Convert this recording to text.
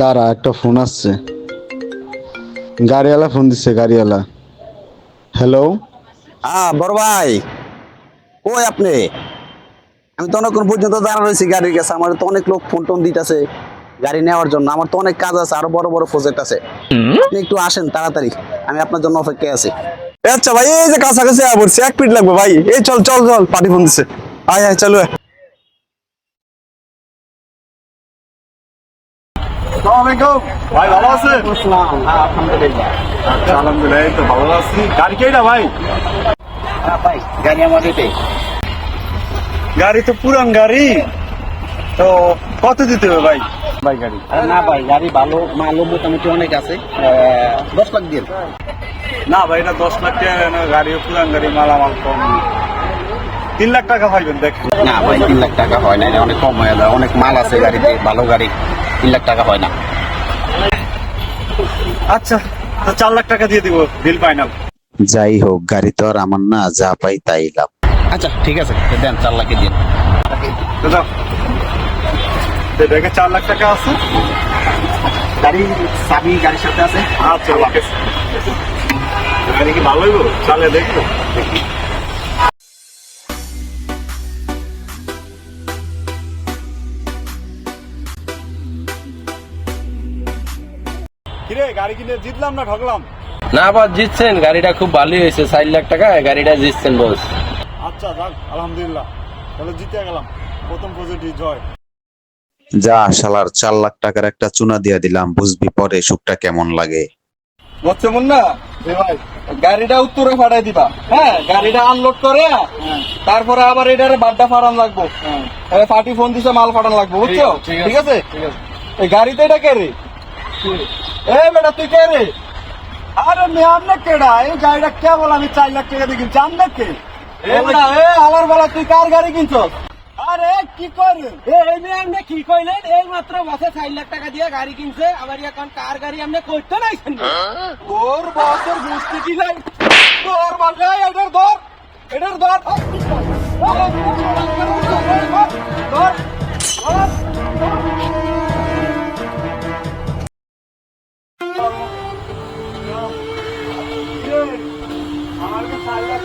দাঁড়া, একটা ফোন আসছে। গাড়িওয়ালা ফোন দিচ্ছে গাড়িওয়ালা। হ্যালো হ্যাঁ বড় ভাই। কই আপনি? আমি তো অনেকক্ষণ পর্যন্ত দাঁড়া রয়েছি গাড়ির কাছে। আমার তো অনেক লোক ফোন টোন দিতেছে গাড়ি নেওয়ার জন্য। আমার তো অনেক কাজ আছে, আরও বড় বড় প্রজেক্ট আছে। আপনি একটু আসেন তাড়াতাড়ি। আমি আপনার জন্য অপেক্ষায় আছি। আচ্ছা ভাই, এই যে কাছাকাছি পড়ছি, এক মিনিট লাগবে ভাই। এই চল চল চল, পার্টি ফোন দিছে। আয় আয়, চলো আয়। ভাই ভালো আছে আচ্ছা, আলহামদুলিল্লাহ তো ভালো আছি। গাড়ি কেটা ভাই? ভাই গাড়ি তো পুরান গাড়ি। তো কত দিতে হবে ভাই? ভাই গাড়ি। না ভাই গাড়ি ভালো মালও মোটামুটি অনেক আছে। দশ লাখ দিন না ভাই না দশ লাখ টাকা গাড়ি পুরান গাড়ি মালামাল কম। তিন লাখ টাকা পাইবেন দেখ না ভাই তিন লাখ টাকা হয় না অনেক কম হয়ে যায়। অনেক মাল আছে গাড়িতে ভালো গাড়ি। তিন লাখ টাকা হয় না। আচ্ছা তো চার লাখ টাকা দিয়ে দিব বিল ফাইনাল যাই হোক গাড়ি তো আর আমার না যা পাই তাই লাভ। আচ্ছা ঠিক আছে দেন চার লাখে দিন ব্যাগে চার লাখ টাকা আছে। গাড়ি চাবি গাড়ির সাথে আছে। আচ্ছা গাড়ি কি ভালো হইব? চালে দেখব। কিরে গাড়ি কিনে জিতলাম না ঠকলাম? না আবার জিতছেন। গাড়িটা খুব ভালোই হয়েছে চার লাখ টাকা গাড়িটা জিতছেন বস আচ্ছা যাক আলহামদুলিল্লাহ। তাহলে জিতে গেলাম। প্রথম পজিটিভ জয়। যা শালার চার লাখ টাকার একটা চুনা দিয়া দিলাম বুঝবি পরে সুখটা কেমন লাগে। বুঝছ মুন্না এ ভাই গাড়িটা উত্তরে ফাটাই দিবা। হ্যাঁ গাড়িটা আনলোড করে তারপরে আবার এটারে বাড্ডা ফাটান লাগবো। হ্যাঁ। পার্টি ফোন দিছে মাল ফাটান লাগবো বুঝছ? ঠিক আছে? এই গাড়িতে এটা কে রে? এ বেটা তুই কে রে? আরে মেয়ার না কেডা? এই গাড়িটা কে বল? আমি চার লাখ টাকা দিয়ে জান না কে? এ বেটা এ আলার বেলা তুই কার গাড়ি কিনছস? আরে কি করে? এই মেয়ে আপনি কি কইলেন? এই মাত্র বসে চার লাখ টাকা দিয়ে গাড়ি কিনছে। আবার এখন কার গাড়ি আপনি করতে নাইছেন তোর বছর বুঝতে কি নাই? তোর মানে এটার ধর এটার ধর আমার